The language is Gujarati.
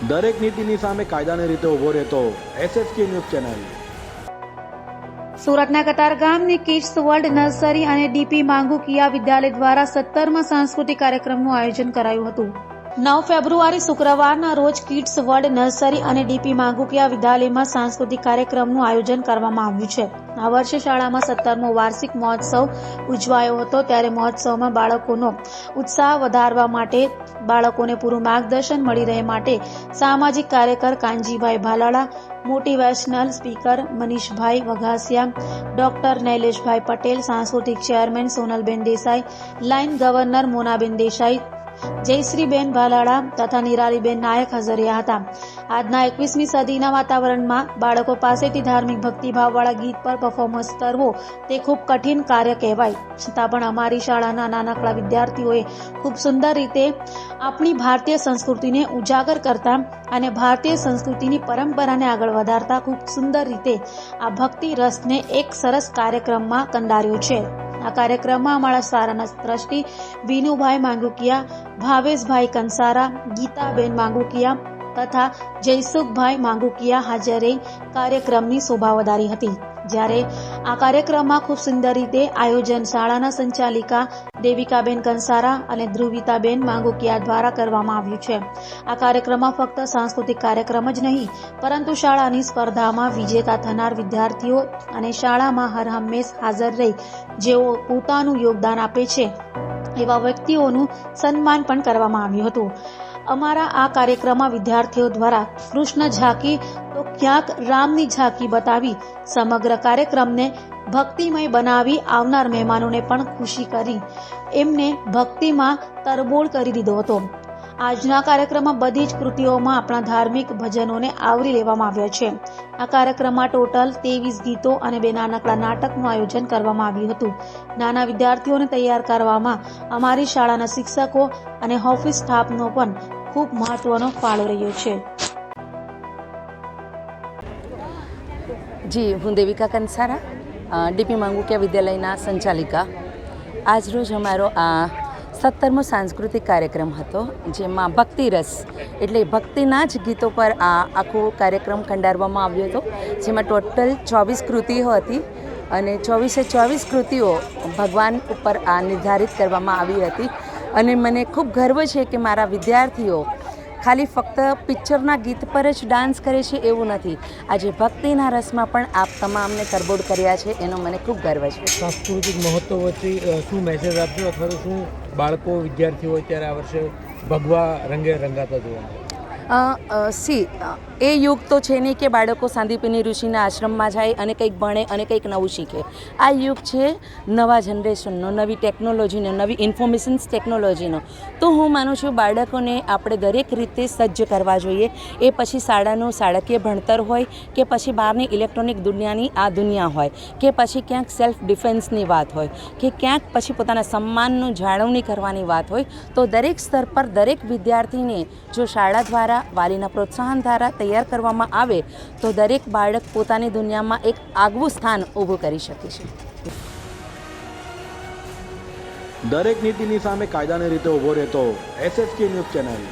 દરેક નીતિની સામે કાયદાની રીતે ઊભો રહેતો એસએસકે ન્યૂઝ ચેનલ. સુરતના કતારગામની કિડ્સ વર્લ્ડ નર્સરી અને ડીપી માંગુકિયા વિદ્યાલય દ્વારા સત્તરમાં સાંસ્કૃતિક કાર્યક્રમનું આયોજન કરાયું હતું. નવ ફેબ્રુઆરી શુક્રવારના રોજ કિડ્સ વર્લ્ડ નર્સરી અને ડીપી માંગુકિયા વિદ્યાલયમાં સાંસ્કૃતિક કાર્યક્રમનું આયોજન કરવામાં આવ્યું છે. આ વર્ષે શાળામાં સત્તરમો વાર્ષિક મહોત્સવ ઉજવાયો હતો. ત્યારે મહોત્સવમાં બાળકોનો ઉત્સાહ વધારવા માટે બાળકોને પૂરું માર્ગદર્શન મળી રહે માટે સામાજિક કાર્યકર Kanjibhai Bhalala motivational speaker Manishbhai Vaghasiya, doctor Naileshbhai Patel, સાંસ્કૃતિક chairman Sonalben Desai, lion governor Monaben Desai Jayshreeben Bhalala તથા નિરાલીબેન નાયક હાજર હતા. આજના એકવીસમી સદીના વાતાવરણમાં બાળકો પાસેથી ધાર્મિક ભક્તિભાવવાળા ગીત પર પરફોર્મન્સ કરવો તે ખૂબ કઠિન કાર્ય કહેવાય. છતાં પણ અમારી શાળાના નાનકડા વિદ્યાર્થીઓએ ખૂબ સુંદર રીતે આપણી ભારતીય સંસ્કૃતિને ઉજાગર કરતા અને ભારતીય સંસ્કૃતિની પરંપરાને આગળ વધારતા ખૂબ સુંદર રીતે આ ભક્તિ રસને એક સરસ કાર્યક્રમમાં કંડાર્યો છે. આ કાર્યક્રમમાં અમારા સારાના ટ્રસ્ટી વિનુભાઈ માંગુકિયા, ભાવેશભાઈ કંસારા, ગીતાબેન માંગુકિયા તથા જયસુખભાઈ માંગુકિયા હાજર કાર્યક્રમની શોભા વધારી હતી. જ્યારે આ કાર્યક્રમમાં ખૂબ સુંદર રીતે આયોજન શાળાના સંચાલિકા દેવિકાબેન કંસારા અને ધ્રુવિતાબેન માંગુકિયા દ્વારા કરવામાં આવ્યું છે. આ કાર્યક્રમમાં ફક્ત સાંસ્કૃતિક કાર્યક્રમ જ નહીં, પરંતુ શાળાની સ્પર્ધામાં વિજેતા થનાર વિદ્યાર્થીઓ અને શાળામાં હર હંમેશ હાજર રહી જેઓ પોતાનું યોગદાન આપે છે, એવા વ્યક્તિઓનું સન્માન પણ કરવામાં આવ્યું હતું. અમારા આ કાર્યક્રમમાં વિદ્યાર્થીઓ દ્વારા કૃષ્ણ ઝાંકી તો ક્યાંક રામની ઝાંકી બતાવી સમગ્ર કાર્યક્રમને ભક્તિમય બનાવી આવનાર મહેમાનોને પણ ખુશી કરી. એમને ભક્તિમાં તરબોળ કરી દીધો હતો. આજના કાર્યક્રમમાં બધી જ કૃતિઓમાં આપણા ધાર્મિક ભજનોને આવરી લેવામાં આવ્યા છે. આ કાર્યક્રમમાં ટોટલ ત્રેવીસ ગીતો અને બે નાનકડા નાટકનું આયોજન કરવામાં આવ્યું હતું. નાના વિદ્યાર્થીઓને તૈયાર કરવામાં અમારી શાળાના શિક્ષકો અને ઓફિસ સ્ટાફનો પણ ખૂબ મહત્વનો ફાળો રહ્યો છે. જી, હું દેવિકા કંસારા ડીપી માંગુકિયા વિદ્યાલયના સંચાલિકા. આજરોજ અમારો આ સત્તરમો સાંસ્કૃતિક કાર્યક્રમ હતો, જેમાં ભક્તિ રસ એટલે ભક્તિના જ ગીતો પર આ આખો કાર્યક્રમ કંડારવામાં આવ્યો હતો, જેમાં ટોટલ ચોવીસ કૃતિઓ હતી અને ચોવીસે ચોવીસ કૃતિઓ ભગવાન ઉપર આ નિર્ધારિત કરવામાં આવી હતી. અને મને ખૂબ ગર્વ છે કે મારા વિદ્યાર્થીઓ ખાલી ફક્ત પિક્ચરના ગીત પર જ ડાન્સ કરે છે એવું નથી. આજે ભક્તિના રસમાં પણ આપ તમામને તરબોળ કર્યા છે એનો મને ખૂબ ગર્વ છે. સાંસ્કૃતિક મહત્વ વચ્ચે શું મેસેજ આપશો અથવા તો શું બાળકો વિદ્યાર્થીઓ અત્યારે ત્યારે આ વર્ષે ભગવા રંગે રંગાતા જોવા સી એ યુગ તો છે નહીં કે બાળકો સાંદીપીની ઋષિના આશ્રમમાં જાય અને કંઈક ભણે અને કંઈક નવું શીખે. આ યુગ છે નવા જનરેશનનો, નવી ટેકનોલોજીનો, નવી ઇન્ફોર્મેશન્સ ટેકનોલોજીનો. તો હું માનું છું બાળકોને આપણે દરેક રીતે સજ્જ કરવા જોઈએ. એ પછી શાળાનું શાળકીય ભણતર હોય કે પછી બહારની ઇલેક્ટ્રોનિક દુનિયાની આ દુનિયા હોય કે પછી ક્યાંક સેલ્ફ ડિફેન્સની વાત હોય કે ક્યાંક પછી પોતાના સન્માનનું જાળવણી કરવાની વાત હોય, તો દરેક સ્તર પર દરેક વિદ્યાર્થીને જો શાળા દ્વારા, વાલીના પ્રોત્સાહન દ્વારા તૈયાર કરવામાં આવે તો દરેક બાળક પોતાની દુનિયામાં એક આગવું સ્થાન ઊભું કરી શકે છે. દરેક નીતિની સામે કાયદાની રીતે ઊભો રહેતો એસએસકે ન્યૂઝ ચેનલ.